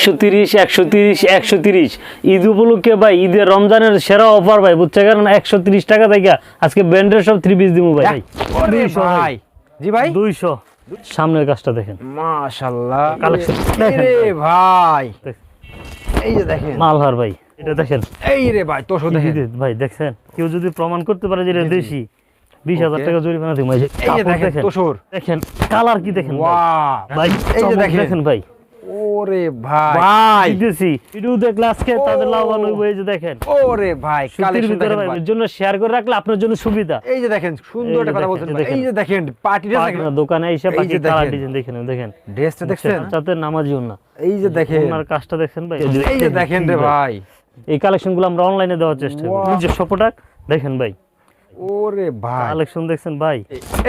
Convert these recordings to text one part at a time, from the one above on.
একশো তিরিশ একশো তিরিশ একশো তিরিশ। ঈদ উপলক্ষে ভাই ঈদের রমজানের সেরা অফার ভাই বুঝছে কারণ একশো তিরিশ টাকা থেকে আজকে ব্র্যান্ডের সব থ্রি পিস দিব ভাই। দুইশো ভাই। ভাই। জি ভাই? দুইশো। সামনের কাজটা দেখেন। দেখেন। ভাই। এই যে দেখেন। মালহার ভাই এটা দেখেন। এই রে ভাই তোষো দেখেন। ভাই দেখছেন? কেউ যদি প্রমাণ করতে পারে যে এটা দেশি বিশ হাজার টাকা জরিমানা দিব দেখেন দেখেন। তোষর। দেখেন কালার কি দেখেন ভাই? এই যে দেখেন। দেখেন ভাই। ওরে ভাই। ভাই। দিতেছি। ভিডিও দেখলে আজকে তাদের লাভবান হইব এই যে দেখেন। ওরে ভাই কালেকশন ভিতরে দেখেন ভাই ভাই। এর জন্য শেয়ার করে রাখলে আপনার জন্য সুবিধা। এই যে দেখেন সুন্দর একটা কথা বলছেন এই। দেখেন। যে দেখেন পার্টিটা দেখেন। আপনার দোকানে এসে পাখি কালার দেখেন। ডিজাইন দেখেন দেখেন। ড্রেসটা দেখছেন? না এই যে দেখেন। ওনার কাজটা দেখছেন ভাই? এই যে দেখেন রে ভাই। এই কালেকশনগুলো আমরা অনলাইনে দেওয়ার চেষ্টা করি. নিজস্ব প্রোডাক্ট দেখেন ভাই। ওরে ভাই। কালেকশন দেখছেন ভাই?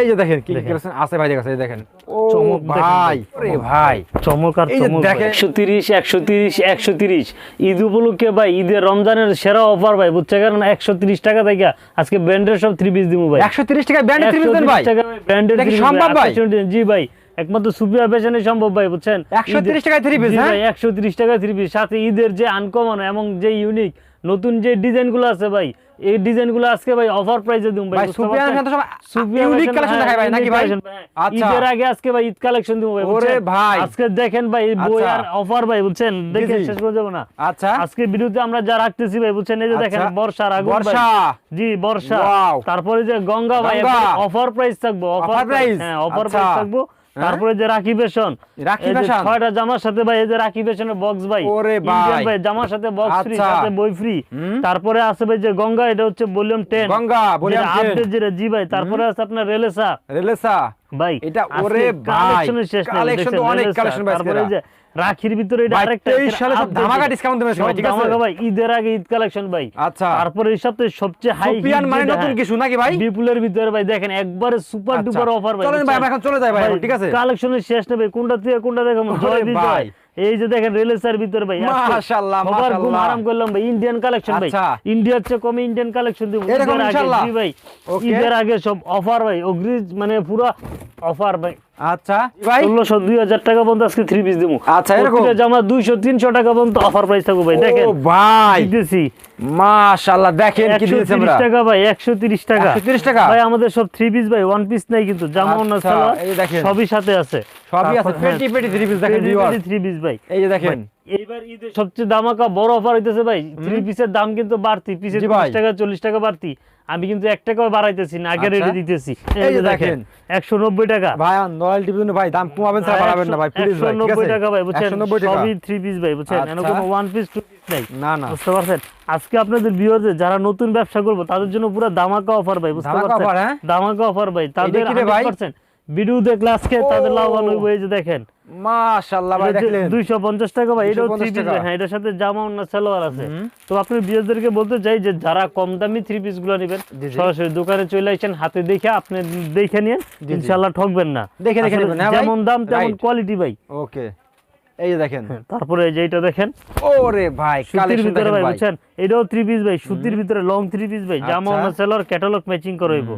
এই যে দেখেন কি কালেকশন আছে ভাই দেখেন। ও চমক ভাই। ওরে ভাই। চমক আর এই যে চমক দেখেন। একশো তিরিশ একশো তিরিশ একশো তিরিশ। ঈদ উপলক্ষে ভাই ঈদের রমজানের সেরা অফার ভাই বুঝছে? কারণ একশো তিরিশ টাকা থেকে আজকে ব্র্যান্ডের সব থ্রি পিস দিব ভাই। 130 টাকা ব্যান্ড ত্রিশ দেন ভাই। ব্র্যান্ডের সম্ভব ভাই? জি ভাই একমাত্র সুপিয়া ফ্যাশনে সম্ভব ভাই বুঝছেন? 130 টাকায় three piece, হ্যাঁ? ভাই একশো তিরিশ টাকা থ্রি পিস সাথে ঈদের যে আনকমন এবং যে ইউনিক নতুন যে ডিজাইনগুলো আছে ভাই এই ডিজাইনগুলো আজকে ভাই অফার প্রাইসে দিব ভাই সুপিয়ান খান তো সব ইউনিক কালেকশন দেখায় ভাই নাকি ভাই। আচ্ছা ঈদের আগে আজকে ভাই ঈদ কালেকশন দিব ভাই ওরে ভাই। আজকে দেখেন ভাই বই আচ্ছা। আর অফার ভাই বুঝছেন দেখে শেষ করে যাব না আচ্ছা আজকে ভিডিওতে আমরা যা রাখতেছি ভাই বুঝছেন এই যে দেখেন আচ্ছা। বর্ষার আগুন ভাই। বর্ষা জি বর্ষা তারপরে যে গঙ্গা ভাই অফার প্রাইস থাকব অফার প্রাইস হ্যাঁ অফার আচ্ছা। প্রাইস থাকব? তারপরে যে রাখি বেশন রাখি বেশন ছয়টা জামার সাথে ভাই এই যে রাখি বেশনের বক্স ভাই ওরে ভাই। ভাই জামার সাথে বক্স ফ্রি আচ্ছা। সাথে বই ফ্রি তারপরে আছে ভাই যে গঙ্গা এটা হচ্ছে ভলিউম 10 গঙ্গা ভলিউম 10 আপডেট যেটা জি ভাই তারপরে আছে আপনার রেলেসা। রেলেসা। ভাই এটা ওরে ভাই, কালেকশন শেষ না কালেকশন তো অনেক কালেকশন ভাই তারপরে যে রাখির ভিতরে এটা আরেকটা 23 সালে সব ধামাকা যেটা। দেবে সবাই, ঠিক আছে? ভাই ঈদের আগে ঈদ কালেকশন ভাই আচ্ছা তারপরে এই সপ্তাহে সবচেয়ে হাই সুপিয়ান মানে নতুন কিছু নাকি ভাই বিপুলের ভিতরে ভাই দেখেন একবারে সুপার আচ্ছা। ডুপার অফার ভাই চলেন ভাই আমরা এখন চলে যাই ভাই ঠিক আছে কালেকশনের শেষ নেবে কোনটা থেকে কোনটা ওরে জয় বিজয় ভাই। এই যে দেখেন রেলেসার ভিতরে ভাই মাশাআল্লাহ, ঘুম মাশাআল্লাহ। আরাম করলাম ভাই ইন্ডিয়ান কালেকশন ভাই আচ্ছা। ইন্ডিয়ার চেয়ে কমে ইন্ডিয়ান কালেকশন দিব এরকম ইনশাআল্লাহ? ভাই. ঈদের আগে সব অফার ভাই অগ্রিজ মানে পুরো অফার ভাই আচ্ছা ভাই? ষোলোশো দুই হাজার টাকা পর্যন্ত আজকে থ্রি পিস দিব আচ্ছা, এরকম? জামা টাকা পর্যন্ত অফার প্রাইস থাকবে ভাই দেখেন। ও ভাই দিতেছি। মাশাআল্লাহ দেখেন কি দিয়েছে তিরিশ আমরা। টাকা ভাই টাকা। 130 টাকা? ভাই আমাদের সব থ্রি পিস ভাই ওয়ান পিস নাই কিন্তু জামা অন্য আচ্ছা। সবই সাথে আছে। সবই আছে পেটি পেটি থ্রি পিস দেখেন ভিউয়ার থ্রি পিস ভাই। এই যে দেখেন। এইবার ঈদে সবচেয়ে দামাকা বড় অফার হইতেছে ভাই থ্রি পিসের দাম কিন্তু বাড়তি পিসে জি তিরিশ টাকা চল্লিশ টাকা বাড়তি। আমি কিন্তু এক টাকাও বাড়াইতেছি না আগে আচ্ছা। রেটে দিতেছি। এই যে দেখেন টাকা। ভাই নয়েল ভাই দাম কমাবেন স্যার বাড়াবেন না ভাই প্লিজ ভাই 190 টাকা ভাই বুঝছেন? সবই থ্রি পিস ভাই বুঝছেন। কোনো পিস পিস নাই। না না। বুঝতে পারছেন? আজকে আপনাদের ভিউয়ারদের যারা নতুন ব্যবসা করব তাদের জন্য পুরো দামাকা অফার ভাই বুঝতে পারছেন? হ্যাঁ? দামাকা অফার ভাই তাদের কি রে 100% ভিডিও দেখলে আজকে তাদের ও। লাভবান হইব এই যে দেখেন। মাশাআল্লাহ ভাই দেখলেন। দুইশো পঞ্চাশ টাকা ভাই এটাও থ্রি পিস হ্যাঁ এটার সাথে জামা সালোয়ার আছে। তো আপনি বিয়েদেরকে বলতে চাই যে যারা কম দামি থ্রি পিসগুলো নেবেন। সরাসরি দোকানে চলে আসেন হাতে দেখে আপনি দেখে নিন। ইনশাল্লাহ ঠকবেন না। দেখে দেখে নেবেন, হ্যাঁ যেমন দাম তেমন কোয়ালিটি ভাই। ওকে এই যে দেখেন। তারপরে এই যে এটা দেখেন। ওরে ভাই কালেকশন ভিতরে ভাই বুঝছেন? এটাও থ্রি পিস ভাই সুতির ভিতরে লং থ্রি পিস ভাই জামা আচ্ছা। অন্য ক্যাটালগ ম্যাচিং করে হইব।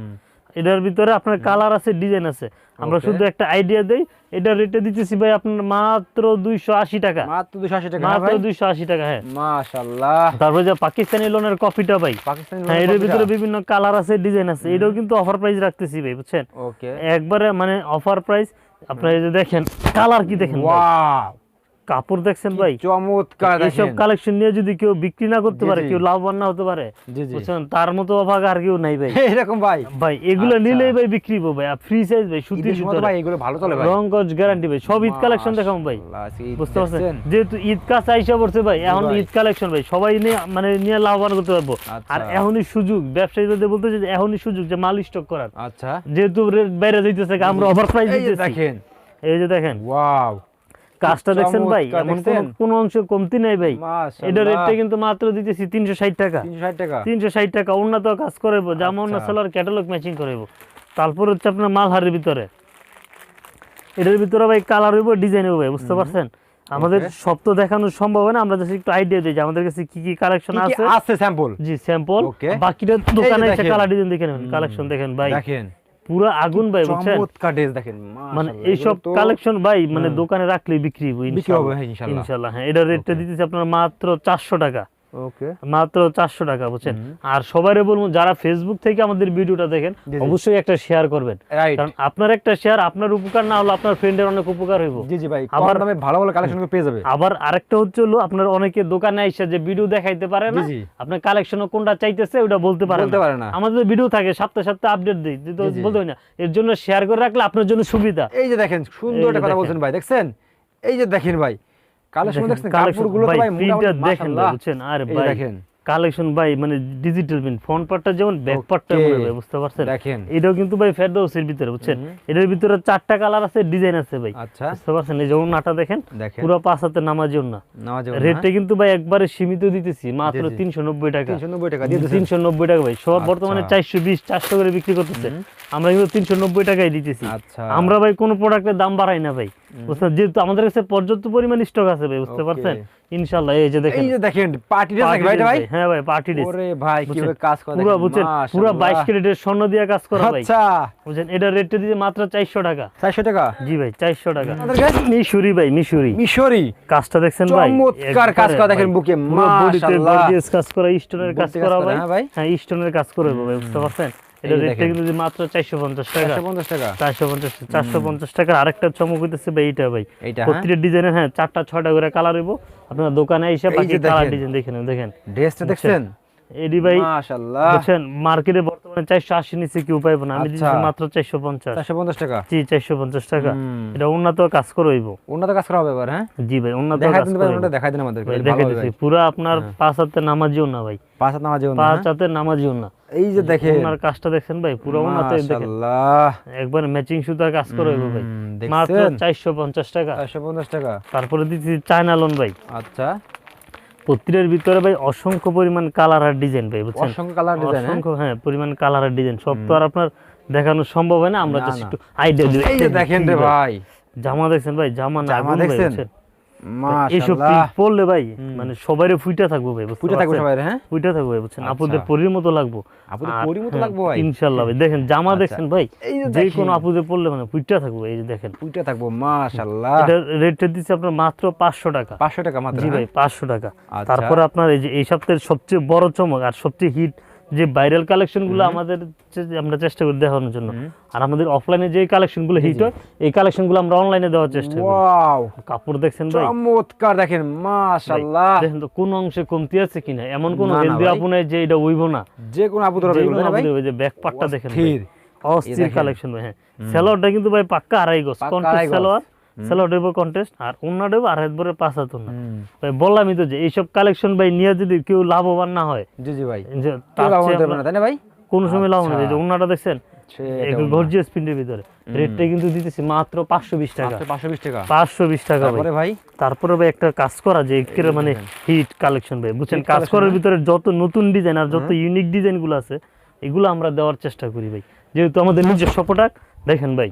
এটার ভিতরে আপনার কালার আছে ডিজাইন আছে। আমরা শুধু একটা আইডিয়া দেই এটা রেটে দিতেছি ভাই আপনার মাত্র দুইশো আশি টাকা। মাত্র 280 টাকা হ্যাঁ মাত্র ভাই? দুইশো আশি টাকা হ্যাঁ। মাশাআল্লাহ। তারপরে যে পাকিস্তানি লোনের কফিটা ভাই। পাকিস্তানি হ্যাঁ এটার ভিতরে বিভিন্ন কালার আছে ডিজাইন আছে। এটাও কিন্তু অফার প্রাইস রাখতেছি ভাই বুঝছেন? ওকে একবারে মানে অফার প্রাইস আপনার এই যে দেখেন কালার কি দেখেন ওয়াও কাপড় দেখছেন ভাই? চমৎকার এইসব কালেকশন নিয়ে যদি কেউ বিক্রি না করতে পারে কেউ লাভবান না হতে পারে বুঝছেন? তার মতো অভাগ আর কেউ নাই ভাই। এরকম ভাই। ভাই এগুলো আচ্ছা। নিলেই ভাই বিক্রি হবে ভাই ফ্রি সাইজ ভাই সুতির ঈদের সময় তো ভিতরে। ভাই এগুলো ভালো চলে ভাই। রং কচ গ্যারান্টি ভাই সব ঈদ কালেকশন দেখাম ভাই। বুঝতে পারছেন? যেহেতু ঈদ কাজ আইসা পড়ছে ভাই এখন। ঈদ কালেকশন ভাই সবাই নিয়ে মানে নিয়ে লাভবান করতে পারব। আচ্ছা। আর এখনই সুযোগ ব্যবসায়ীদের বলতে যে এখনই সুযোগ যে মাল স্টক করার। আচ্ছা। যেহেতু বাইরে যাইতেছে আমরা অফার প্রাইস দিতেছি দেখেন। এই যে দেখেন। ওয়াও কাজটা দেখছেন ভাই? এমন? কোনো অংশ কমতি নাই ভাই। এটা রেটটা কিন্তু মাত্র দিতেছি তিনশো ষাট টাকা। 360 টাকা। তিনশো ষাট টাকা উন্নত কাজ করাইবো জামা অন্য আচ্ছা। সেলার ক্যাটালগ ম্যাচিং করাইবো। তারপর হচ্ছে আপনার মালহারের ভিতরে। এটার ভিতরে ভাই কালার হইব ডিজাইন হইব বুঝতে পারছেন? আমাদের সব তো দেখানো সম্ভব না আমরা জাস্ট একটু আইডিয়া দিই যে আমাদের কাছে কি কি কালেকশন আছে। আছে স্যাম্পল জি স্যাম্পল বাকিটা দোকানে এসে কালার ডিজাইন দেখে নেবেন কালেকশন দেখেন ভাই। দেখেন। পুরো আগুন ভাই বুঝছেন? চমৎকার ড্রেস দেখেন মানে এই এইসব কালেকশন ভাই মানে দোকানে রাখলে বিক্রি হবে ইনশাআল্লাহ। হ্যাঁ, ইনশাআল্লাহ। হ্যাঁ। এটা রেটটা দিতেছি আপনার মাত্র চারশো টাকা। ওকে মাত্র চারশো টাকা বুঝছেন? আর সবাই বলব যারা ফেসবুক থেকে আমাদের ভিডিওটা দেখেন। অবশ্যই একটা শেয়ার করবেন। কারণ আপনার একটা শেয়ার আপনার উপকার না হলে আপনার ফ্রেন্ডের অনেক উপকার হইব। জি জি ভাই আবার- দামে ভালো ভালো কালেকশন পেয়ে যাবে। আবার আরেকটা হচ্ছে হলো আপনার অনেকে দোকানে আইসা যে ভিডিও দেখাইতে পারে না। আপনার কালেকশন কোনটা চাইতেছে ওটা বলতে পারে বলতে না। পারে না। আমাদের ভিডিও থাকে সপ্তাহে সপ্তাহে আপডেট দিই জি। বলতে হয় না। এর জন্য শেয়ার করে রাখলে আপনার জন্য সুবিধা। এই যে দেখেন সুন্দর একটা কথা বলছেন ভাই দেখছেন? এই যে দেখেন ভাই কালেকশন দেখছেন কাপড়গুলো তো ভাই মোটামুটি মাশাআল্লাহ। দেখেন আরে ভাই দেখেন। কালেকশন ভাই মানে ডিজিটাল প্রিন্ট ফ্রন্ট পার্টটা যেমন ব্যাক পার্টটা মনে হয় বুঝতে পারছেন? দেখেন। এটাও কিন্তু ভাই ফেরদৌসের ভিতরে বুঝছেন? এটার ভিতরে চারটা কালার আছে ডিজাইন আছে ভাই আচ্ছা। বুঝতে পারছেন? এই যে ওনাটা দেখেন পুরো পাঁচ হাতে নামাজি ওনা। নামাজ রেটটা কিন্তু ভাই একবারে সীমিত দিতেছি মাত্র জি, জি। তিনশো নব্বই টাকা তিনশো নব্বই টাকা দিয়ে টাকা ভাই। সব বর্তমানে আচ্ছা। চারশো বিশ চারশো করে বিক্রি করতেছে। আমরা কিন্তু তিনশো নব্বই টাকায় দিতেছি। আচ্ছা। আমরা ভাই কোনো প্রোডাক্টের দাম বাড়াই না ভাই যেহেতু আমাদের কাছে পর্যাপ্ত পরিমাণ স্টক আছে ভাই বুঝতে পারছেন? ইনশাল্লাহ এই যে দেখেন। এই যে দেখেন পার্টি ড্রেস নাকি ভাই এটা ভাই। হ্যাঁ ভাই পার্টি ড্রেস ওরে ভাই কীভাবে কাজ করে পুরো বুঝছেন? পুরো মাশাআল্লাহ। বাইশ ক্যারেটের স্বর্ণ দিয়ে কাজ করা ভাই। আচ্ছা। বুঝছেন? এটা রেটটা দিয়ে মাত্র চারশো টাকা। চারশো টাকা? জি ভাই চারশো টাকা। আপনাদের কাছে? মিশুরি ভাই মিশুরি। মিশরি। কাজটা দেখছেন ভাই? চমৎকার কাজ করা দেখেন বুকে, মাশাআল্লাহ। কাজ করা স্টোনের কাজ করা ভাই। হ্যাঁ ভাই? হ্যাঁ স্টোনের কাজ করে ভাই বুঝতে পারছেন? এটা রেটটা কিন্তু মাত্র চারশো পঞ্চাশ টাকা। টাকা। আরেকটা চমক হইতেছে ভাই হ্যাঁ? ডিজাইনের হ্যাঁ চারটা ছয়টা করে কালার হইব। আপনার দোকানে এসে বাকি কালার দেখেন। ডিজাইন দেখে নেন দেখেন। ড্রেসটা দেখছেন? এডি ভাই মাশাআল্লাহ। বুঝছেন মার্কেটে বর্তমানে চারশো আশি নিচে কেউ পাইবো না। আমি আচ্ছা। দিচ্ছি মাত্র টাকা? জি টাকা। এটা উন্নত কাজ করে উন্নত কাজ করা হবে এবার হ্যাঁ? জি ভাই উন্নত দেখাই দিন ভাই ওটা দেখাই দিন আমাদেরকে ভাই ভালো দেখে হবে। দিচ্ছি ভাই। পুরো আপনার হ্যাঁ। পাঁচ হাতে নামাজিও না ভাই। পাঁচ হাত নামাজে ওনা, পাঁচ হ্যাঁ? হাতে নামাজিও না এই যে দেখেন। ওনার কাজটা দেখছেন ভাই পুরো উন্নত দেখেন। মাশাআল্লাহ। একবার ম্যাচিং সুতার কাজ ভাই। মাত্র টাকা। চারশো পঞ্চাশ টাকা। তারপরে দিচ্ছি চায়না লোন ভাই। আচ্ছা। প্রতিটার ভিতরে ভাই অসংখ্য পরিমাণ কালার আর ডিজাইন ভাই বুঝছেন? অসংখ্য কালার ডিজাইন অসংখ্য হ্যাঁ পরিমাণ কালার আর ডিজাইন সব তো আর আপনার দেখানো সম্ভব হয় না আমরা জাস্ট একটু আইডিয়া দিই এই যে দেখেন রে ভাই। জামা দেখছেন ভাই? জামা না জামা দেখছেন? এইসব ভাই মানে সবাইরে ফুইটা থাকব ভাই হ্যাঁ? ফুইটা থাকব ভাই বুঝছেন? আচ্ছা। আপুদের পরির মতো লাগবো। আপুদের পরির মতো হ্যাঁ, লাগবো ভাই? ইনশাআল্লাহ ভাই দেখেন জামা আচ্ছা। ভাই? এই যে যে কোনো আপুদের পরলে মানে ফুইটা থাকব এই যে দেখেন। পুজো থাকব মাশাআল্লাহ। এটা রেটটা দিচ্ছে আপনার মাত্র পাঁচশো টাকা। পাঁচশো টাকা মাত্র জি হ্যাঁ? ভাই পাঁচশো টাকা। আচ্ছা। তারপরে আপনার এই যে এই সপ্তাহের সবচেয়ে বড় চমক আর সবচেয়ে হিট যে ভাইরাল কালেকশনগুলো আমাদের আমরা চেষ্টা করি দেখানোর জন্য। আর আমাদের অফলাইনে যে কালেকশনগুলো হিট হয় এই কালেকশনগুলো আমরা অনলাইনে দেওয়ার চেষ্টা করি। ওয়াও! কাপড় দেখছেন ভাই? চমৎকার দেখেন মাশাআল্লাহ। দেখেন তো কোন অংশে কমতি আছে কিনা এমন কোন হেলদি আপু নাই যে এটা উইব না। যে কোনো আপু ধরবে যে এগুলো ভাই? যে ব্যাক পার্টটা দেখেন ভাই। অস্থির। কালেকশন ভাই হ্যাঁ। সেলোয়ারটা কিন্তু ভাই পাক্কা আড়াই গজ। গজ। সেলোয়ার সেলোয়ার দেবো কন্টেস্ট আর আড়াই বরে পাঁচ হাত ভাই বললামই তো যে এইসব কালেকশন ভাই নিয়ে যদি কেউ লাভবান না হয় জি জি ভাই। তাই না ভাই? কোন সময় লাভ নেই আচ্ছা। যে দেখছেন? গর্জিয়াস প্রিন্টের ভিতরে। রেটটা কিন্তু দিতেছি মাত্র পাঁচশো বিশ টাকা। তারপরে ভাই। তারপরে ভাই একটা কাজ করা যে মানে হিট কালেকশন ভাই। বুঝছেন? কাজ করার। ভিতরে যত নতুন ডিজাইন আর যত ইউনিক ডিজাইনগুলো আছে এগুলো আমরা দেওয়ার চেষ্টা করি ভাই। যেহেতু আমাদের নিজস্ব প্রোডাক্ট দেখেন ভাই।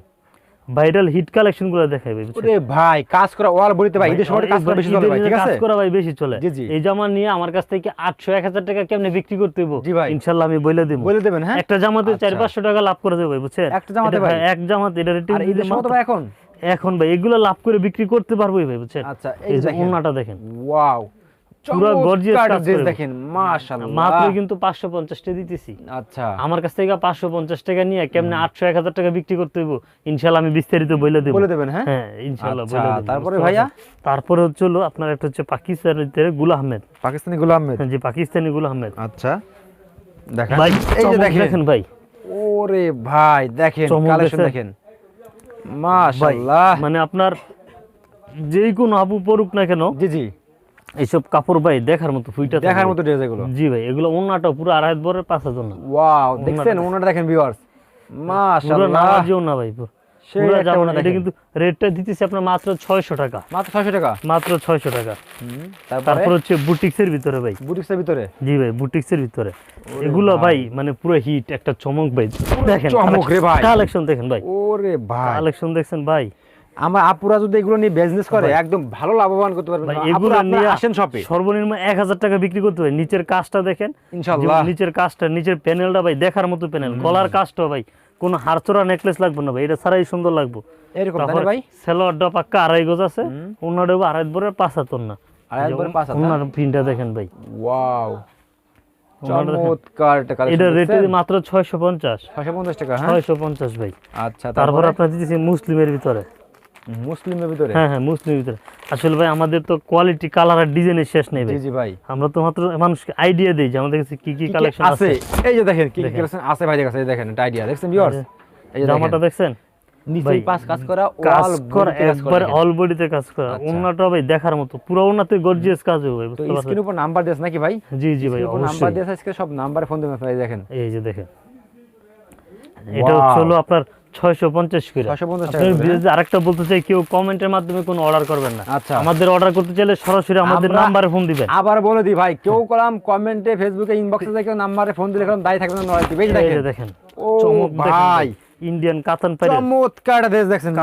ভাইরাল হিট কালেকশনগুলো দেখাই ওরে ভাই কাজ করা ওয়াল বলিতে ভাই ঈদের সময় কাজ করা বেশি চলে ভাই ঠিক কাজ করা ভাই বেশি চলে। এই জামা নিয়ে আমার কাছ থেকে আটশো এক হাজার টাকা কেমনে বিক্রি করতে হইব। ইনশাল্লাহ আমি বলে দিব বলে দেবেন হ্যাঁ? একটা জামাতে চার আচ্ছা। পাঁচশো টাকা লাভ করে দেবে ভাই বুঝছেন? একটা জামাতে ভাই? এক জামাতে এটা রেটিং আর ঈদের সময় তো ভাই এখন? এখন ভাই এগুলো লাভ করে বিক্রি করতে পারব ভাই বুঝছেন? আচ্ছা এই যে ওন্নাটা দেখেন। ওয়াও। পুরো gorgeous কাজ দেখেন মাশাআল্লাহ। মাত্র কিন্তু পাঁচশো পঞ্চাশটা দিতেছি। আচ্ছা। আমার কাছ থেকে পাঁচশো পঞ্চাশ টাকা নিয়ে কেমনে আটশো এক টাকা বিক্রি করতে হইব ইনশাল্লাহ আমি বিস্তারিত বলে দেবো। বলে দেবেন হ্যাঁ? হ্যাঁ আচ্ছা, বলে দেবো, তারপরে বুঝতে ভাইয়া? তারপরে হচ্ছে হলো আপনার একটা হচ্ছে পাকিস্তানের গুল আহমেদ। পাকিস্তানি গোলাম আহমেদ? হ্যাঁ, জি পাকিস্তানি গুল আহমেদ। আচ্ছা। দেখেন। ভাই এই যে দেখেন। দেখেন ভাই। ওরে ভাই দেখেন কালেকশন দেখেন। মাশাআল্লাহ। মানে আপনার যেই কোনো আপু পড়ুক না কেন জি জি। এইসব কাপড় ভাই দেখার মতো ফুইটা দেখার মতো ড্রেস এগুলো? জি ভাই এগুলো ওনাটা পুরো আড়াই বরের পাঁচ হাজার না ওয়াও দেখছেন? ওনাটা দেখেন ভিউয়ার্স মাশাআল্লাহ। নামাজিও না ভাই পুরো। কিন্তু রেটটা দিতেছি আপনার মাত্র ছয়শো টাকা। মাত্র 600 টাকা? মাত্র ছয়শো টাকা। তারপর? হচ্ছে বুটিক্সের ভিতরে ভাই। বুটিক্সের ভিতরে? জি ভাই বুটিক্সের ভিতরে। এগুলো ভাই। মানে পুরো হিট একটা চমক ভাই। দেখেন চমক রে ভাই। কালেকশন দেখেন ভাই। ওরে ভাই। কালেকশন দেখছেন ভাই। আমার আপুরা যদি এগুলো নিয়ে বিজনেস করে একদম ভালো লাভবান করতে আপুরা এগুলো নিয়ে আসেন শপে সর্বনিম্ন এক হাজার টাকা বিক্রি করতে হয় নিচের কাজটা দেখেন। ইনশাআল্লাহ নিচের কাজটা নিচের প্যানেলটা ভাই দেখার মতো প্যানেল গলার কাজটা ভাই কোনো হাড়চোরা নেকলেস লাগবে না ভাই এটা ছাড়াই সুন্দর লাগবে। এরকম না ভাই? সেলোয়ারটা পাক্কা আড়াই গজ আছে। ওনার আড়াই বরের পাঁচ হাতর না আড়াই বরের পাঁচ হাত, হ্যাঁ? ওনার প্রিন্টটা দেখেন ভাই। ওয়াও। চমৎকার একটা এটা কালেকশন মাত্র টাকা হ্যাঁ? ছয়শো পঞ্চাশ ভাই। আচ্ছা তারপর তারপরে? আপনার দিতেছি মুসলিমের ভিতরে। মুসলিমের ভিতরে? হ্যাঁ হ্যাঁ মুসলিমের ভিতরে। আসলে ভাই আমাদের তো কোয়ালিটি কালার আর ডিজাইনের শেষ নেই জি ভাই। জি ভাই। আমরা তো মাত্র মানুষকে আইডিয়া দিই যে আমাদের কাছে কি কি কালেকশন আছে? এই যে দেখেন কি কি কালেকশন আছে ভাই কাছে? দেখেন এটা আইডিয়া দেখছেন ভিউয়ার্স এই যে জামাটা দেখছেন? নিচে পাঁচ কাজ করা কাজ করা একবার অল বডিতে কাজ করা। আচ্ছা। ওনাটা ভাই দেখার মতো। পুরো ওনাতে গর্জিয়াস কাজ হবে তো বুঝতে পারছেন? স্ক্রিন উপর নাম্বার দিয়েছে নাকি ভাই? জি জি ভাই উপর নাম্বার অবশ্যই। দিয়েছে আজকে সব নাম্বারে ফোন দেবেন ভাই দেখেন। এই যে দেখেন। এটা হচ্ছে হলো আপনার ছয়শো পঞ্চাশ করে। 650 টাকা আপনার আরেকটা বলতে চাই কেউ কমেন্টের মাধ্যমে কোনো অর্ডার করবেন না। আচ্ছা। আমাদের অর্ডার করতে চাইলে সরাসরি আমাদের আমরা- ফোন দিবেন। আবার বলে দিই ভাই কেউ কলাম কমেন্টে ফেসবুকে ইনবক্সে দেখে নাম্বারে ফোন দিলে কলাম দায়ী থাকবে না নয় বেশ দেখেন। দেখেন ও ভাই। ইন্ডিয়ান কাতান চমৎকার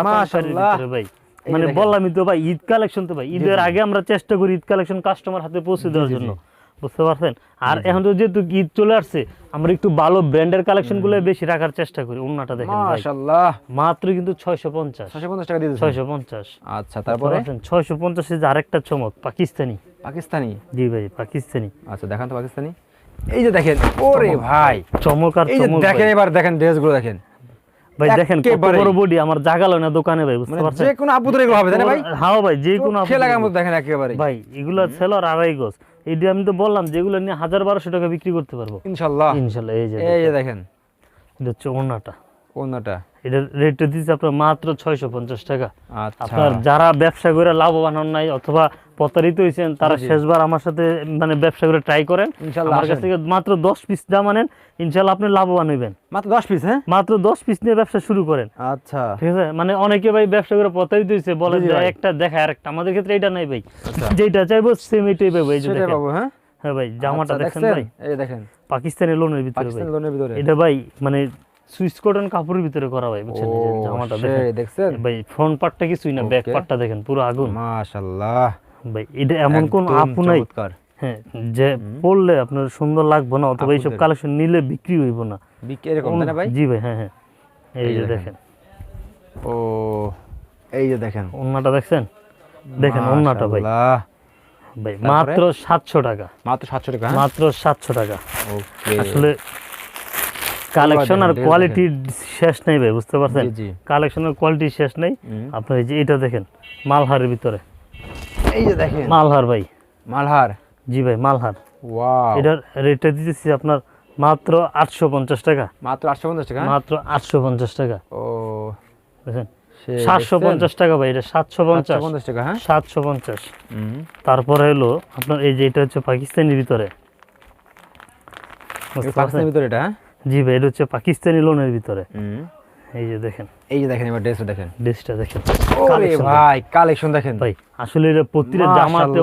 মাশাআল্লাহ। ভাই। মানে। বললামই তো ভাই ঈদ কালেকশন তো ভাই। ঈদের আগে আমরা চেষ্টা করি ঈদ কালেকশন কাস্টমার হাতে পৌঁছে দেওয়ার জন্য। বুঝতে পারছেন? আর এখন তো যেহেতু ঈদ চলে আসছে আমরা একটু ভালো ব্র্যান্ডের কালেকশনগুলো বেশি রাখার চেষ্টা করি অন্যটা দেখেন মাশাআল্লাহ মাত্র কিন্তু ছয়শো পঞ্চাশ। 650 টাকা দিয়ে দিয়েছেন। ছয়শো পঞ্চাশ। আচ্ছা তারপরে? ছয়শো পঞ্চাশে যে আরেকটা চমক পাকিস্তানি। পাকিস্তানি? জি ভাই পাকিস্তানি। আচ্ছা দেখান তো পাকিস্তানি। এই যে দেখেন ওরে ভাই। চমক আর চমক দেখেন এবার দেখেন ড্রেসগুলো দেখেন। ভাই দেখেন কত বড় বডি আমার জাগালো না দোকানে ভাই বুঝতে মানে পারছেন? যে কোনো আপুদের এগুলো হবে তাই না ভাই? হ্যাঁ ভাই যে কোনো চোখে লাগার মতো দেখেন একেবারে। ভাই এগুলো সেলর আড়াই গজ। এই আমি তো বললাম যেগুলো নিয়ে হাজার বারোশো টাকা বিক্রি করতে পারব। ইনশাল্লাহ। ইনশাল্লাহ এই যে এই যে দেখেন, দেখেন। এটা হচ্ছে ওনাটা ওনাটা এটার রেটটা দিচ্ছে আপনার মাত্র ছয়শো পঞ্চাশ টাকা। আচ্ছা। আপনার যারা ব্যবসা করে লাভবান হন নাই অথবা প্রতারিত হয়েছেন তারা শেষবার আমার সাথে মানে ব্যবসা করে ট্রাই করেন। আমার কাছ থেকে মাত্র দশ পিস জামা নেন ইনশাল্লাহ আপনি লাভবান হইবেন। মাত্র 10 পিস হ্যাঁ? মাত্র দশ পিস নিয়ে ব্যবসা শুরু করেন। আচ্ছা। ঠিক আছে? মানে অনেকে ভাই ব্যবসা করে প্রতারিত হয়েছে বলে যে একটা দেখা আর একটা আমাদের ক্ষেত্রে এটা নাই ভাই। আচ্ছা। যেটা চাইব সেম এটাই পাবো এই যে দেখেন। হ্যাঁ? হ্যাঁ ভাই জামাটা আচ্ছা, দেখছেন ভাই? এই দেখেন। পাকিস্তানি লোনের ভিতরে ভাই। লোনের ভিতরে। এটা ভাই মানে সুইচ কটন কাপড়ের ভিতরে করা ভাই বুঝছেন? জামাটা দেখেন। দেখছেন? ভাই ফ্রন্ট পার্টটা কিছুই না ব্যাক. পার্টটা দেখেন পুরো আগুন। মাশাআল্লাহ। ভাই এটা এমন কোন আপু নাই। হ্যাঁ যে পড়লে আপনার সুন্দর লাগবে না অথবা এইসব কালেকশন নিলে বিক্রি হইব না। এরকম না ভাই? জি ভাই হ্যাঁ হ্যাঁ। এই যে দেখেন। ও এই যে দেখেন। ওন্নাটা দেখছেন? দেখেন ওন্নাটা ভাই। ভাই মাত্র সাতশো টাকা। মাত্র 700 টাকা হ্যাঁ? মাত্র সাতশো টাকা। ওকে। আসলে কালেকশন আর কোয়ালিটি শেষ নেই ভাই বুঝতে পারছেন। কালেকশনের কোয়ালিটি শেষ নেই। আপনার এই যে এটা দেখেন মালহারের ভিতরে। এই যে দেখেন। মালহার ভাই। মালহার? জি ভাই মালহার। ওয়াও। এটার রেটটা দিতেছি আপনার মাত্র আটশো পঞ্চাশ টাকা। মাত্র 850 টাকা? মাত্র আটশো পঞ্চাশ টাকা। ও। দেখেন সে সাতশো দেখছেন? পঞ্চাশ টাকা ভাই এটা সাতশো পঞ্চাশ। 750 টাকা হ্যাঁ? সাতশো পঞ্চাশ। হুম। তারপরে হলো আপনার এই যে এটা হচ্ছে পাকিস্তানির ভিতরে। পাকিস্তানের ভিতরে এটা? জি ভাই এটা হচ্ছে পাকিস্তানি লোনের ভিতরে। হুম। এই যে দেখেন। এই যে দেখেন এবার ড্রেসটা দেখেন। ড্রেসটা দেখেন। ওরে ভাই কালেকশন দেখেন। ভাই আসলে এটা প্রতিটা জামাতে।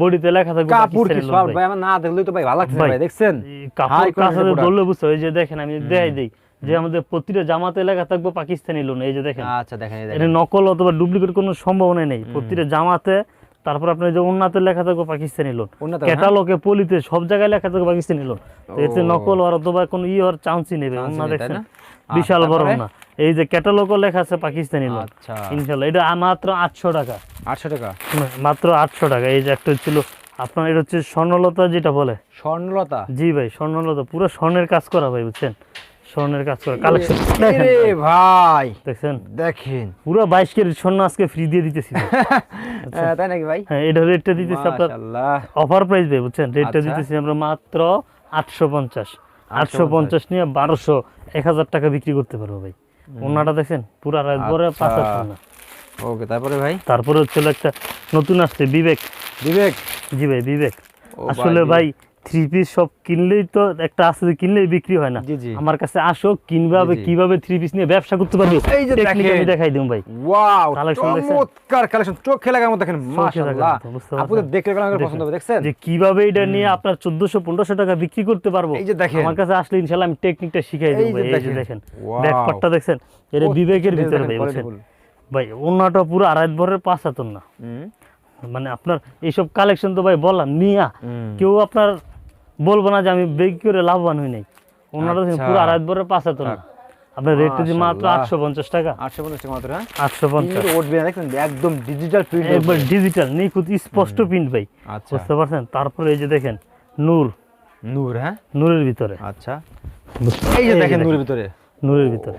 বডিতে লেখা থাকবে কাপড় কি ভাই। আমার না দেখলেই তো ভাই ভালো লাগছে ভাই, দেখছেন? কাপড় কাছে। ধরলে বুঝতে হয় যে দেখেন আমি দেখাই দেই যে আমাদের প্রতিটা জামাতে লেখা থাকবে পাকিস্তানি লোন এই যে দেখেন। আচ্ছা দেখেন এটা নকল অথবা ডুপ্লিকেট কোনো সম্ভাবনা নেই। প্রতিটা জামাতে তারপর আপনার যে উন্নাতে লেখা থাকবে পাকিস্তানি লোন? ক্যাটালগে পলিতে সব জায়গায় লেখা থাকবে পাকিস্তানি লোন। এতে নকল হওয়ার অথবা কোনো ই হওয়ার চান্সই নেবে উন্না দেখছেন? বিশাল আচ্ছা, বড় তারপরে? উন্না এই যে ক্যাটালগও লেখা আছে পাকিস্তানি লোন আচ্ছা। ইনশাল্লাহ। এটা মাত্র আটশো টাকা। 800 টাকা? না, মাত্র আটশো টাকা। এই যে একটা ছিল আপনার এটা হচ্ছে স্বর্ণলতা যেটা বলে। স্বর্ণলতা? জি ভাই স্বর্ণলতা। পুরো স্বর্ণের কাজ করা ভাই বুঝছেন? স্বর্ণের কাজ করা। কালেকশন রে ভাই। দেখছেন? দেখেন। পুরো বাইশ কেজির স্বর্ণ আজকে ফ্রি দিয়ে দিতেছি ভাই। হ্যাঁ, তাই নাকি ভাই? হ্যাঁ এটা রেটটা দিতেছি আপনার মাশাআল্লাহ। অফার প্রাইস ভাই বুঝছেন? রেটটা আচ্ছা। দিতেছি আমরা মাত্র আটশো পঞ্চাশ। আটশো পঞ্চাশ। নিয়ে বারোশো এক হাজার টাকা বিক্রি করতে পারব ভাই। ওনাটা দেখেন পুরা রাত ভরে পাঁচ আচ্ছা। না ওকে তারপরে ভাই? তারপরে হচ্ছে একটা নতুন আসছে বিবেক। বিবেক? জি ভাই বিবেক। আসলে ভাই থ্রি পিস সব কিনলেই তো একটা আছে যে কিনলেই বিক্রি হয় না। আমার কাছে আসো কিনবে কীভাবে থ্রি পিস নিয়ে ব্যবসা করতে পারবে এই যে আমি দেখাই দিম ভাই। ওয়াও? চমৎকার কালেকশন চোখে লাগার মতো দেখেন মাশাআল্লাহ? দেখলে কেমন পছন্দ হবে দেখছেন? যে কীভাবে এটা নিয়ে আপনার চোদ্দশো পনেরোশো টাকা বিক্রি করতে পারব। এই যে দেখেন। আমার কাছে আসলে ইনশাল্লাহ আমি টেকনিকটা শিখাই দেবো ভাই এই যে দেখেন। ব্যাকপার্টটা দেখছেন? এটা বিবেকের ভিতরে ভাই ভাই অন্যটা পুরো আড়াই ভরের পাঁচ হাতর না। মানে আপনার এইসব কালেকশন তো ভাই বললাম নিয়া। কেউ আপনার বলব না যে আমি বেগ করে লাভবান হই নাই। ওনারা আচ্ছা। পুরো আড়াই ভরের পাঁচ না আপনার রেটটা দিচ্ছি মাত্র মাশাআল্লাহ। আটশো পঞ্চাশ টাকা। আটশো পঞ্চাশ টাকা মাত্র হ্যাঁ? আটশো পঞ্চাশ। কিন্তু উঠবে না দেখছেন একদম ডিজিটাল প্রিন্ট একবার ডিজিটাল নিখুঁত স্পষ্ট প্রিন্ট ভাই। আচ্ছা। বুঝতে পারছেন? তারপরে এই যে দেখেন নূর। নূর হ্যাঁ? নূরের ভিতরে। আচ্ছা। এই যে দেখেন নূরের ভিতরে। নূরের ভিতরে।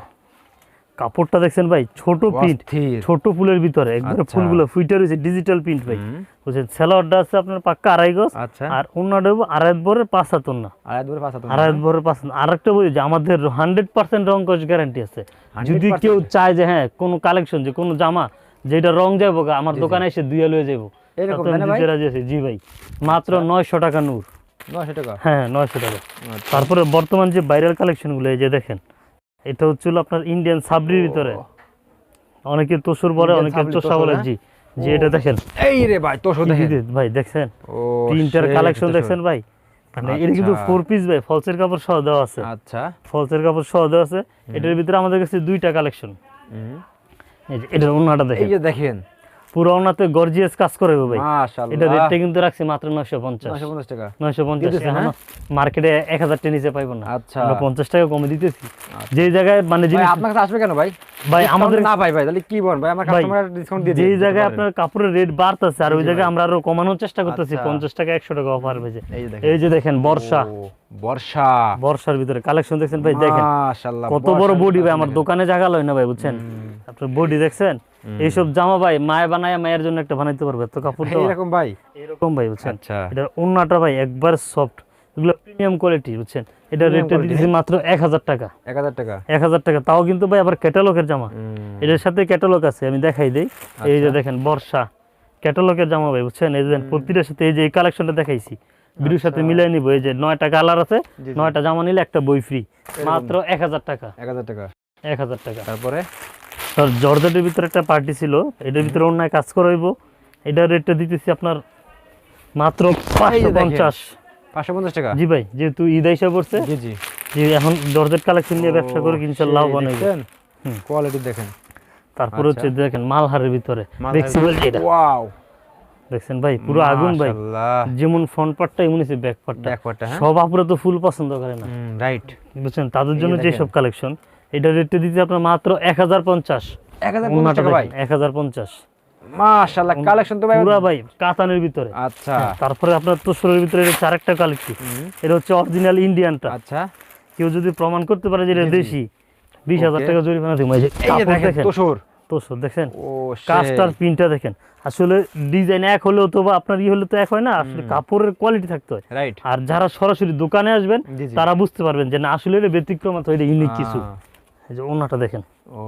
কাপড়টা দেখছেন ভাই? ছোট প্রিন্ট ছোট ফুলের ভিতরে। একবারে আচ্ছা। ফুলগুলো ফুইটা রয়েছে ডিজিটাল প্রিন্ট ভাই। বুঝছেন? সেলোয়ারটা আছে আপনার পাক্কা আড়াই গজ আচ্ছা। আর অন্যটা হইবো আড়াই বরের পাঁচ হাত অন্য আড়াই বরের পাঁচ হাত আর একটা বলি যে আমাদের হান্ড্রেড পার্সেন্ট রং কস গ্যারান্টি আছে। যদি কেউ চায় যে হ্যাঁ কোনো কালেকশন যে কোনো জামা যেটা রং যাব আমার দোকানে এসে দুইয়া লয়ে যাব না। জি ভাই। মাত্র নয়শো টাকা নূর। নশো টাকা? হ্যাঁ নয়শো টাকা। আচ্ছা। তারপরে বর্তমান যে ভাইরাল কালেকশনগুলো এই যে দেখেন এটা হচ্ছিল আপনার ইন্ডিয়ান সাবরির ভিতরে। অনেকে তোসুর বলে অনেকে তোষা বলে? জি জি এটা দেখেন। এই রে ভাই তোষো দেখেন। ভাই দেখছেন? তিনটার কালেকশন। দেখছেন ভাই? মানে এটা কিন্তু আচ্ছা। ফোর পিস ভাই ফলসের কাপড় সহ দেওয়া আছে। আচ্ছা। ফলসের কাপড় সহ দেওয়া আছে। এটার ভিতরে আমাদের কাছে দুইটা কালেকশন। এটা এটার অন্যটা এই যে দেখেন পুরো গর্জিয়াস কাজ করে ভাই। এটা রেটটা কিন্তু রাখছি মাত্র নয়শো পঞ্চাশ। 950 টাকা। নয়শো পঞ্চাশ দিতেছে, হ্যাঁ? মার্কেটে এক হাজার টাকা নিচে পাইবো না। আচ্ছা। আমরা পঞ্চাশ টাকা কমে দিতেছি। যে জায়গায় মানে জিনিস আপনার কাছে আসবে কেন ভাই? ভাই আমাদের না পাই ভাই তাহলে কি ভাই? আমার কাস্টমার ডিসকাউন্ট দিয়ে যেই দিন জায়গায় আপনার কাপড়ের রেট বাড়তেছে আর ওই জায়গায় আমরা আরও কমানোর চেষ্টা করতেছি আচ্ছা। পঞ্চাশ টাকা একশো টাকা অফার এই যে দেখেন। এই যে দেখেন বর্ষা। বর্ষা। বর্ষার ভিতরে কালেকশন দেখছেন ভাই দেখেন। কত বড় বডি ভাই আমার দোকানে জায়গা লয় না ভাই বুঝছেন? আপনার বডি দেখছেন? এইসব জামা ভাই মায়ে বানায় মায়ের জন্য একটা বানাইতে পারবে। তো কাপড় তো? এরকম ভাই? এরকম ভাই বুঝছেন? আচ্ছা। এটার ওন্নাটা ভাই একবার সফট এগুলো প্রিমিয়াম কোয়ালিটি বুঝছেন? এটা রেটটা দিতেছি মাত্র এক হাজার টাকা। 1000 টাকা? এক হাজার টাকা। তাও কিন্তু ভাই আবার ক্যাটালগের জামা। এটার সাথে ক্যাটালগ আছে আমি দেখাই দেই। এই যে দেখেন বর্ষা। ক্যাটালগের জামা ভাই বুঝছেন? এই যে প্রতিটার সাথে এই যে এই কালেকশনটা দেখাইছি। ভিডিওর সাথে মিলাই নিব। এই যে নয়টা কালার আছে। নয়টা জামা নিলে একটা বই ফ্রি মাত্র এক হাজার টাকা। 1000 টাকা। এক হাজার টাকা। তারপরে? তার জর্জেটের ভিতরে একটা পার্টি ছিল। এটার ভিতরে অন্যায় কাজ করাইব এটার রেটটা দিতেছি আপনার মাত্র পাঁচশো। পঞ্চাশ। টাকা। জি ভাই যেহেতু ঈদ আইসা পড়ছে জি এখন জর্জেট কালেকশন নিয়ে ব্যবসা করে ইনশাল্লাহ কোয়ালিটি দেখেন। তারপর আচ্ছা। হচ্ছে দেখেন মালহারের ভিতরে। ফ্লেক্সিবল যেটা। ওয়াও দেখছেন ভাই পুরো আগুন ভাই। যেমন ফ্রন্ট পার্টটা এমনই ব্যাক পার্টটা ব্যাক পার্টটা সব আপুরা তো ফুল পছন্দ করে না। রাইট বুঝছেন? তাদের জন্য যে সব কালেকশন এটা রেটটা দিতে আপনার মাত্র এক হাজার পঞ্চাশ। 1050 টাকা ভাই। এক হাজার পঞ্চাশ। মাশাআল্লাহ কালেকশন তো ভাই পুরা ভাই কাতানের ভিতরে। আচ্ছা। হ্যাঁ, তারপরে আপনার তোসরের ভিতরে এটা হচ্ছে আরেকটা কালেকশন এটা হচ্ছে অরিজিনাল ইন্ডিয়ানটা আচ্ছা। কেউ যদি প্রমাণ করতে পারে যে এটা। দেশি বিশ হাজার Okay. টাকা জরিমানা দিব। এই যে দেখেন তোষর তোসর। দেখেন ও প্রিন্টটা দেখেন। আসলে ডিজাইন এক হলেও তো বা আপনার ই হলে তো এক হয় না আসলে কাপড়ের কোয়ালিটি থাকতে হয়। রাইট আর যারা সরাসরি দোকানে আসবেন। তারা বুঝতে পারবেন যে না আসলে এটা ব্যতিক্রম অথবা এটা ইউনিক কিছু। এই যে ওনাটা দেখেন। ও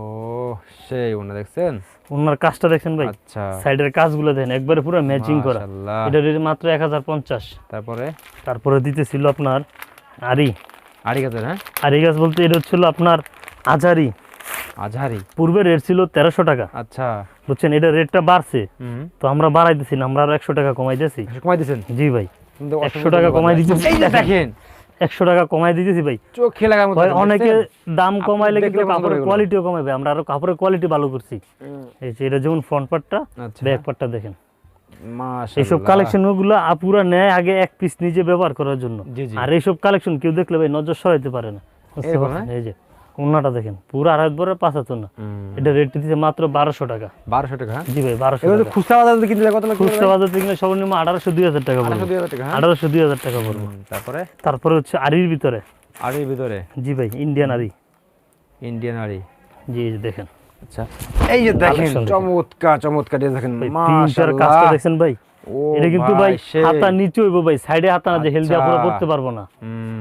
সেই ওনা দেখছেন? ওনার কাজটা দেখেন ভাই। আচ্ছা। সাইডের কাজগুলো দেখেন একবারে পুরো ম্যাচিং করা। এটা রেট মাত্র এক হাজার পঞ্চাশ। তারপরে? তারপরে দিতেছিল আপনার আরি আড়ি গাছের হ্যাঁ? আরি গাছ বলতে এটা হচ্ছিল আপনার আজারি আজহারি পূর্বে রেট ছিল তেরোশো টাকা। আচ্ছা। বুঝছেন এটা রেটটা বাড়ছে। তো আমরা বাড়াইতেছি না আমরা আরও একশো টাকা কমাইতেছি। কমাই দিছেন? জি ভাই। একশো টাকা কমাই। এই দেখেন একশো টাকা কমাই দিতেছি ভাই। চোখে লাগার মতো অনেকে দাম কমাইলে কিন্তু কাপড়ের কোয়ালিটিও কোয়ালিটিও কমাবে আমরা আরও কাপড়ের কোয়ালিটি ভালো করছি। এই যে এটা যেমন ফ্রন্ট পার্টটা ব্যাক পার্টটা দেখেন। এইসব কালেকশনগুলো আপুরা নেয় আগে এক পিস নিজে ব্যবহার করার জন্য। আর এইসব কালেকশন কেউ দেখলে ভাই নজর সরাইতে পারে না? এই যে। ওনাটা দেখেন পুরো আড়াই বড় পাঁচ হাজার না এটা রেট দিচ্ছে মাত্র বারোশো টাকা। বারোশো টাকা হ্যাঁ? জি ভাই বারোশো খুচরা বাজারে কিনলে কত খুচরা বাজার থেকে সর্বনিম্ন আঠারোশো দুই হাজার টাকা 800 পড়বে। 2000 টাকা হ্যাঁ? আঠারোশো দুই হাজার টাকা পড়বে। তারপরে? তারপরে হচ্ছে আরির ভিতরে। আড়ির ভিতরে? জি ভাই ইন্ডিয়ান আড়ি। ইন্ডিয়ান আড়ি। জি দেখেন। আচ্ছা এই যে দেখেন দেখেন। চমৎকার চমৎকার দেখেন মাশাআল্লাহ। দেখছেন ভাই। এটা কিন্তু ভাই হাতা নিচে হইব ভাই সাইডে হাতা না যে হেলদি আচ্ছা। আপুরা পড়তে পারব না।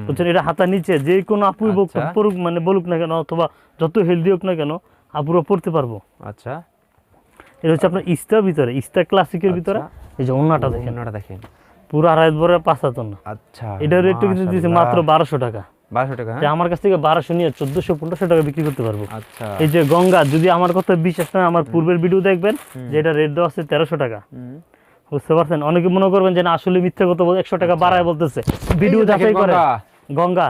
বুঝছেন এটা হাতা নিচে যে কোনো আপুই আচ্ছা। পড়ুক মানে বলুক না কেন অথবা যত হেলদি হোক না কেন আপুরা পড়তে পারব। আচ্ছা। এটা হচ্ছে আপনার ইস্তার ভিতরে ইস্তার ক্লাসিকের ভিতরে এই যে ওন্নাটা দেখেন। ওনাটা দেখেন। পুরো আড়াই বড় পাঁচ হাত ওন্না। আচ্ছা এটা রেট কিন্তু দিয়েছে মাত্র বারোশো টাকা। 1200 টাকা হ্যাঁ? আমার কাছ থেকে বারোশো নিয়ে চোদ্দশো পনেরোশো টাকা বিক্রি করতে পারব। আচ্ছা। এই যে গঙ্গা যদি আমার কথা বিশ্বাস না আমার পূর্বের ভিডিও দেখবেন যে এটা রেট দেওয়া আছে তেরোশো টাকা। বুঝতে পারছেন? অনেকে মনে করবেন যে না আসলে মিথ্যা কথা বল একশো টাকা বাড়ায় বলতেছে। ভিডিও যাচাই করে। গঙ্গা। গঙ্গা।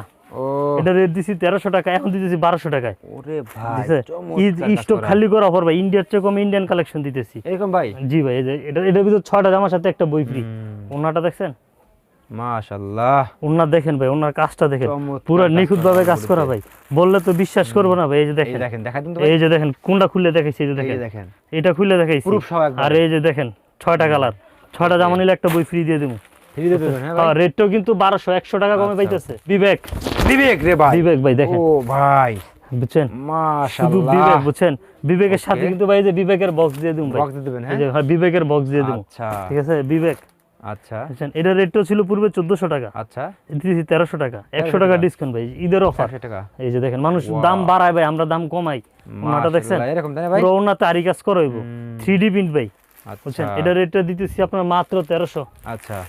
এটা দিছি তেরোশো টাকা এখন দিতেছি বারোশো টাকায়। ওরে ভাই দিছে? ঈদ চমৎকার কাজ স্টক খালি করা পর ভাই। ইন্ডিয়ার চেয়ে কম ইন্ডিয়ান কালেকশন দিতেছি। এরকম ভাই? জি ভাই এটা এটার ভিতর ছয়টা জামার সাথে একটা বই ফ্রি ওনাটা দেখছেন? মাশাআল্লাহ। ওনার দেখেন ভাই ওনার কাজটা দেখেন। পুরো কাজ নিখুঁত ভাবে কাজ করা ভাই। বললে তো বিশ্বাস করব না ভাই এই যে দেখেন। দেখেন দেখাই দিন এই যে দেখেন কোনটা খুলে দেখাইছি এই যে দেখেন। দেখেন। এটা খুলে দেখাইছি। আর এই যে দেখেন ছয়টা কালার ছয়টা জামা নিলে একটা বই ফ্রি দিয়ে দেবো ফ্রি দিয়ে দেবেন হ্যাঁ রেটটাও কিন্তু বারোশো একশো টাকা কমে আচ্ছা। পাইতেছে। বিবেক। বিবেক রে ভাই। বিবেক ভাই দেখেন। ও ভাই। বুঝছেন? শুধু বিবেক বুঝছেন? বিবেকের সাথে কিন্তু ভাই যে বিবেকের বক্স দিয়ে দিন বক্স দিয়ে দেবেন হ্যাঁ? হ্যাঁ, বিবেকের বক্স দিয়ে দিব আচ্ছা। ঠিক আছে? বিবেক। আচ্ছা। বুঝছেন? এটার রেটটাও ছিল পূর্বে চোদ্দশো টাকা। আচ্ছা। টাকা। একশো টাকা টাকা। ডিসকাউন্ট ভাই ঈদের অফার টাকা। এই যে দেখেন মানুষ দাম বাড়ায় ভাই আমরা দাম কমাই। ওনাটা দেখছেন? এরকম তাই ভাই? ওনাতে আরি কাজ করাইব। প্রিন্ট ভাই। বুঝছেন এটা রেটটা দিতেছি আপনার মাত্র তেরোশো। আচ্ছা।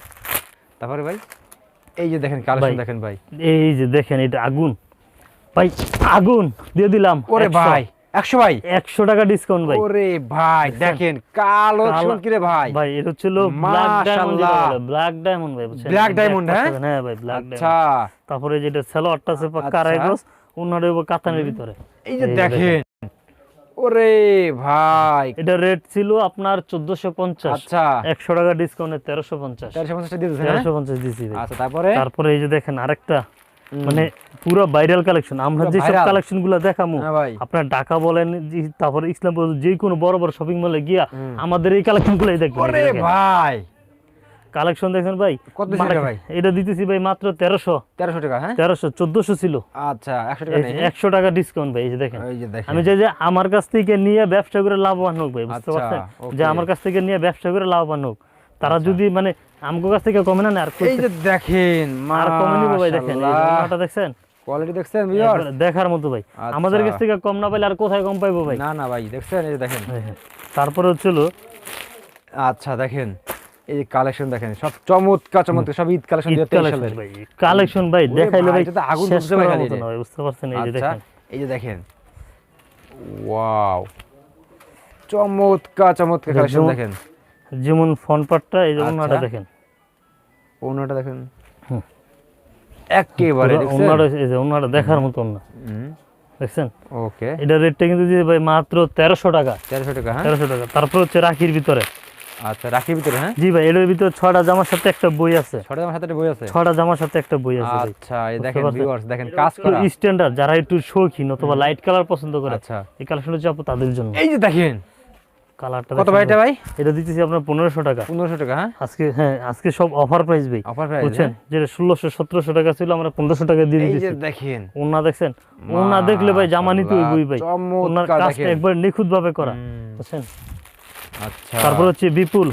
তারপরে ভাই? এই যে দেখেন কালেকশন দেখেন ভাই। এই যে দেখেন এটা আগুন। ভাই আগুন দিয়ে দিলাম। ওরে ভাই 100 ভাই? একশো টাকা ডিসকাউন্ট ভাই। ওরে ভাই দেখেন কালো কালো- শোন কি রে ভাই? ভাই এটা হচ্ছিল ব্ল্যাক ডায়মন্ড ব্ল্যাক ডায়মন্ড ভাই বুঝছেন? Diamond, Black হ্যাঁ? হ্যাঁ ভাই ব্ল্যাক আচ্ছা। ডায়মন্ড তারপরে যেটা সালোয়ারটা আছে আচ্ছা। কারাইগস ওনার উপর কাতানের ভিতরে। এই যে দেখেন। ওরে ভাই। এটা রেট ছিল আপনার আচ্ছা। একশো টাকা ডিসকাউন্টে তেরোশো পঞ্চাশ। 450 দিয়ে দিয়েছেন তেরোশো পঞ্চাশ দিছি আচ্ছা তারপরে? তারপরে এই যে দেখেন আরেকটা। মানে পুরো ভাইরাল কালেকশন আমরা যেসব কালেকশনগুলো দেখামু হ্যাঁ ভাই। আপনার ঢাকা বলেন যে- তারপরে ইসলামপুর যে কোনো বড় বড় শপিং মলে গিয়া আমাদের এই কালেকশন গুলাই দেখবেন। ভাই। কালেকশন দেখছেন ভাই? কত ভাই? এটা দিতেছি ভাই মাত্র তেরোশো। 1300 টাকা হ্যাঁ? তেরোশো চোদ্দশো ছিল। আচ্ছা 100 টাকা নেই। হ্যাঁ? একশো টাকা ডিসকাউন্ট ভাই এই যে দেখেন। এই যে দেখেন। আমি যে যে আমার কাছ থেকে নিয়ে ব্যবসা করে লাভবান হোক ভাই বুঝতে আচ্ছা, পারছেন? যে আমার কাছ থেকে নিয়ে ব্যবসা করে লাভবান হোক তারা আচ্ছা। যদি মানে আমার কাছ থেকে কমে না আর এই যে দেখেন আর কমে নিবো ভাই দেখেন ওনাটা দেখছেন? কোয়ালিটি দেখছেন ভিউয়ার দেখার মতো ভাই। আচ্ছা। আমাদের কাছ থেকে কম না পাইলে আর কোথায় কম পাইবো ভাই? না না ভাই দেখছেন এই যে দেখেন। তারপরে হচ্ছিল আচ্ছা দেখেন। এই যে কালেকশন দেখেন সব চমৎকার চমৎকার সব ঈদ কালেকশন কালেকশন ভাই ভাই দেখাইলে ভাই, ভাই এটা আগুন ভাই বুঝতে পারছেন? এই যে আচ্ছা দেখেন। এই যে দেখেন। ওয়াও। চমৎকার চমৎকার কালেকশন যেমন- দেখেন। যেমন ফোন এই যে আচ্ছা। ওনাটা দেখেন। ওনাটা দেখেন। একেবারে ওনাটা এই যে ওনাটা দেখার মতো না। দেখছেন? ওকে। এটা রেটটা কিন্তু ভাই মাত্র তেরোশো টাকা। তেরোশো টাকা হ্যাঁ? তেরোশো টাকা। তারপর হচ্ছে রাখির ভিতরে। আচ্ছা রাখি ভিতরে হ্যাঁ? জি ভাই এটার ভিতরে ছটা জামার সাথে একটা বই আছে। ছটা আমার সাথে বই আছে? ছটা জামার সাথে একটা বই আছে আচ্ছা এই দেখেন ভিউয়ার্স দেখেন কাজ করা। স্ট্যান্ডার্ড যারা একটু শৌখিন অথবা লাইট কালার পছন্দ করে আচ্ছা। এই কালেকশন হচ্ছে তাদের জন্য। এই যে দেখেন কালারটা কত ভাই এটা ভাই? এটা দিতেছি আপনার পনেরোশো টাকা। পনেরোশো টাকা হ্যাঁ? আজকে হ্যাঁ আজকে সব অফার প্রাইস ভাই। অফার প্রাইস বুঝছেন? যেটা ষোলোশো সতেরোশো টাকা ছিল আমরা পনেরোশো টাকা দিয়ে এই যে দিতেছি। দেখেন। ওনা দেখছেন? ওনা দেখলে ভাই জামা নিতে হইবই ভাই। ওনার কাজটা একবার নিখুঁত ভাবে করা বুঝছেন? আচ্ছা। তারপর হচ্ছে বিপুল।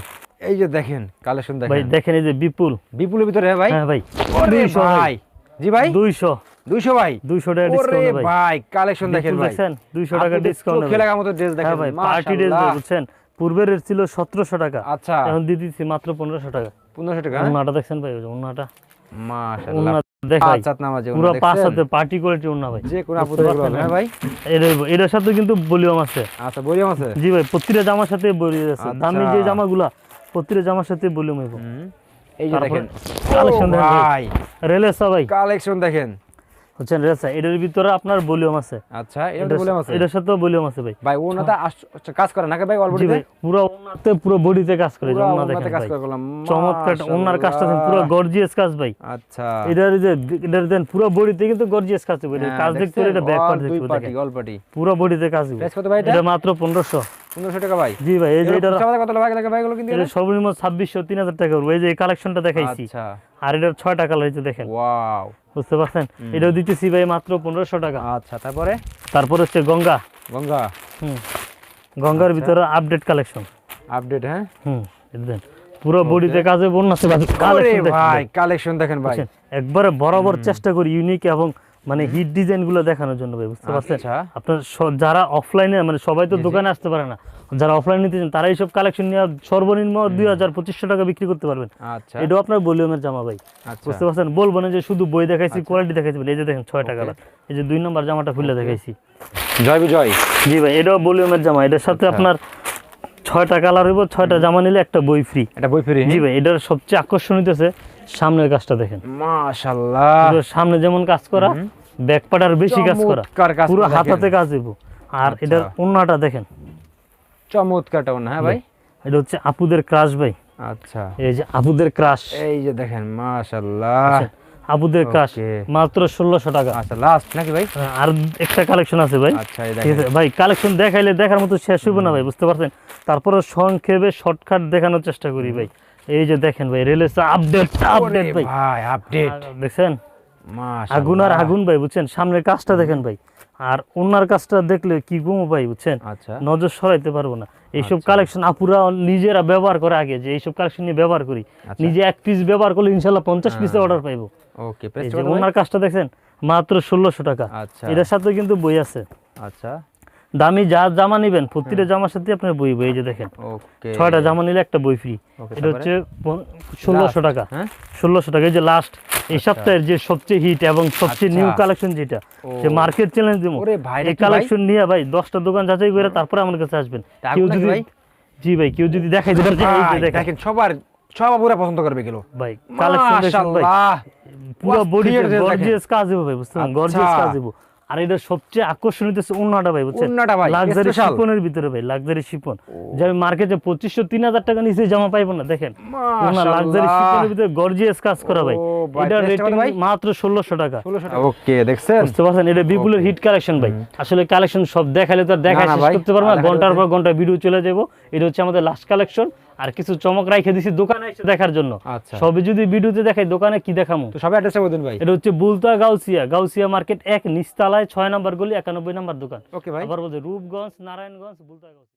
এই যে দেখেন কালেকশন ভাই দেখেন। দেখেন এই যে বিপুল। বিপুলের ভিতরে হ্যাঁ ভাই? হ্যাঁ ভাই। ওরে দুইশো ভাই। ভাই। জি ভাই? দুইশো। দুইশো ভাই? দুইশো টাকা ডিসকাউন্ট ভাই। ভাই কালেকশন দেখেন ভাই। দেখছেন দুইশো টাকা ডিসকাউন্ট মতো ড্রেস হ্যাঁ দেখেন ভাই পার্টি ড্রেস বুঝছেন? পূর্বের রেট ছিল সতেরোশো টাকা। আচ্ছা। এখন দিয়ে দিচ্ছি মাত্র পনেরোশো টাকা। পনেরোশো টাকা উন্নাটা দেখছেন ভাই ওই যে মাশাআল্লাহ। দেখাই। পাঁচ নামাজে পুরো পাঁচ হাতে পার্টি কোয়ালিটি উন্না ভাই। যে কোনো বুঝতে আপুদের পারছেন, ভাই। এটার এটার সাথে কিন্তু ভলিউম আছে। আচ্ছা বলিয়াম আছে? জি ভাই প্রতিটা জামার সাথে ভলিউম আছে। দামি আচ্ছা। যে জামাগুলা প্রতিটা জামার সাথে ভলিউম হইব। এই যে দেখেন। কালেকশন দেখেন। ভাই। রেলেসা ভাই কালেকশন দেখেন। হচ্ছেন রেলেসা এটার ভিতরে আপনার ভলিউম আছে। আচ্ছা এটা বলিয়াম আছে? এটার ভলিউম আছে ভাই। ভাই ওনাটা আচ্ছা, কাজ করে নাকি ভাই অলরেডি ভাই পুরো ওনাতে পুরো বডিতে কাজ করে ওনা দেখেন কাজ ভাই। করে করলাম চমৎকার ওনার কাজটা পুরো গর্জিয়াস কাজ ভাই। আচ্ছা। এটার যে এটার দেন পুরো বডিতে কিন্তু গর্জিয়াস কাজ এটার হ্যাঁ, কাজ দেখতে এটা ব্যাক দেখছেন? পার্ট all দেখতে পার্টি অল পার্টি পুরো বডিতে কাজ প্রাইস কত ভাই এটা? মাত্র পনেরোশো। পনেরোশো টাকা ভাই। জি ভাই এই যে এটা এটা কত ভাই লাগে ভাই গুলো কিন্তু এটা সর্বনিম্ন ছাব্বিশশো তিন হাজার টাকা করব এই যে এই কালেকশনটা দেখাইছি। আচ্ছা। আর এটার ছয়টা কালার হচ্ছে দেখেন। ওয়াও বুঝতে পারছেন? এটাও দিতেছি ভাই মাত্র পনেরোশো টাকা। আচ্ছা তারপরে? তারপর হচ্ছে গঙ্গা। গঙ্গা। হুম। গঙ্গার ভিতরে আপডেট কালেকশন আপডেট হ্যাঁ? হুম পুরো বডিতে কাজে বন্যা আছে ভাই। কালেকশন দেখেন ভাই একবারে বরাবর চেষ্টা করি ইউনিক এবং মানে হিট ডিজাইনগুলো দেখানোর জন্য ভাই বুঝতে পারছেন? আচ্ছা। আপনার যারা অফলাইনে মানে সবাই তো দোকানে আসতে পারে না। যারা অফলাইন নিতে চান তারা এইসব কালেকশন নিয়ে সর্বনিম্ন দুই হাজার পঁচিশশো টাকা বিক্রি করতে পারবেন। আচ্ছা। এটাও আপনার ভলিউমের জামা ভাই। আচ্ছা। বুঝতে পারছেন? বলব না যে শুধু বই দেখাইছি কোয়ালিটি দেখাইছি এই যে দেখেন ছয় টাকা এই যে দুই নম্বর জামাটা খুলে দেখাইছি। জয় বিজয়। জি ভাই এটাও ভলিউমের জামা। এটার সাথে আচ্ছা। আপনার ছয়টা কালার হইব ছয়টা জামা নিলে একটা বই ফ্রি এটা বই ফ্রি জি ভাই এটার সবচেয়ে আকর্ষণ হইতেছে সামনের কাজটা দেখেন। মাশাআল্লাহ। সামনে যেমন কাজ করা ব্যাক পার্ট আর বেশি কাজ করা। পুরো হাতাতে কাজ দেবো আর আচ্ছা। এটার অন্যটা দেখেন। হ্যাঁ ভাই। এটা হচ্ছে আপুদের ক্রাশ ভাই। আচ্ছা। এই যে আবুদের ক্রাশ এই যে দেখেন মাশাআল্লাহ। আবুদের ক্রাশ মাত্র ষোলোশো টাকা। আচ্ছা লাস্ট নাকি ভাই? আর একটা কালেকশন আছে ভাই। আচ্ছা ঠিক আছে ভাই কালেকশন দেখাইলে দেখার মতো শেষ হইব না ভাই বুঝতে পারছেন? তারপরে সংক্ষেপে শর্টকাট দেখানোর চেষ্টা করি ভাই। এই যে দেখেন ভাই রেলের আপডেট আপডেট ভাই। ভাই আপডেট দেখছেন? মাশাআল্লাহ আগুন আর আগুন ভাই বুঝছেন? সামনের কাজটা দেখেন ভাই। আর ওনার কাজটা দেখলে কি গুমো ভাই বুঝছেন? আচ্ছা। নজর সরাইতে পারব না। এইসব আচ্ছা। কালেকশন আপুরা নিজেরা ব্যবহার করে আগে যে এইসব কালেকশন নিয়ে ব্যবহার করি। আচ্ছা। নিজে এক পিস ব্যবহার করলে ইনশাল্লাহ পঞ্চাশ পিসে হ্যাঁ। অর্ডার পাইবো। ওকে এই প্রেস যে ওনার কাজটা দেখছেন মাত্র ষোলোশো টাকা। আচ্ছা। এটার সাথে কিন্তু বই আছে। আচ্ছা। দামি যা জামা নিবেন প্রতিটা জামার সাথে আপনার বই বই যে দেখেন। ওকে। ছয়টা জামা নিলে একটা বই ফ্রি এটা হচ্ছে ষোলোশো টাকা। হ্যাঁ? ষোলোশো টাকা এই যে লাস্ট এই সপ্তাহের যে সবচেয়ে হিট এবং সবচেয়ে আচ্ছা। নিউ কালেকশন যেটা যে মার্কেট চ্যালেঞ্জ দিব। এই কালেকশন নিয়ে ভাই দশটা দোকান যাচাই করে তারপরে আমার কাছে আসবেন। কেউ যদি ভাই? জি ভাই কেউ যদি দেখাই দেখেন। সবার পছন্দ করবে এগুলো। ভাই কালেকশন পুরো বডি। গর্জিয়াস কাজ হবে বুঝতে পারছেন আচ্ছা। গর্জিয়াস কাজ হবে আর এটা সবচেয়ে আকর্ষণীয় হচ্ছে উন্নাটা ভাই বুঝছেন? ওড়নাটা ভাই, লাক্সারি। শিপনের ভিতরে ভাই লাক্সারি শিপন। যে আমি মার্কেটে পঁচিশশো তিন হাজার টাকা নিচে জামা পাইবো না দেখেন। লাক্সারি মাশাআল্লাহ। শিপনের ভিতরে গর্জিয়াস কাজ করা ভাই। এটা রেটিং মাত্র ষোলোশো টাকা। 1600 ওকে দেখছেন? বুঝতে পারছেন? এটা বিপুলের হিট কালেকশন ভাই। আসলে কালেকশন সব দেখালে তো আর দেখা না, না শেষ করতে পারব না। ঘণ্টার পর ঘণ্টা ভিডিও চলে যাব। এটা হচ্ছে আমাদের লাস্ট কালেকশন আর কিছু চমক রাইখে দিছি দোকানে এসে দেখার জন্য। আচ্ছা। সবই যদি ভিডিওতে দেখাই দোকানে কি দেখামু? তো সবাই অ্যাড্রেসটা বলুন ভাই। এটা হচ্ছে বুলতা গাউসিয়া। গাউসিয়া মার্কেট এক নিস্তালায় ছয় নম্বর গলি একানব্বই নম্বর দোকান। ওকে ভাই। আবার বলছে রূপগঞ্জ নারায়ণগঞ্জ বুলতা গাউসিয়া।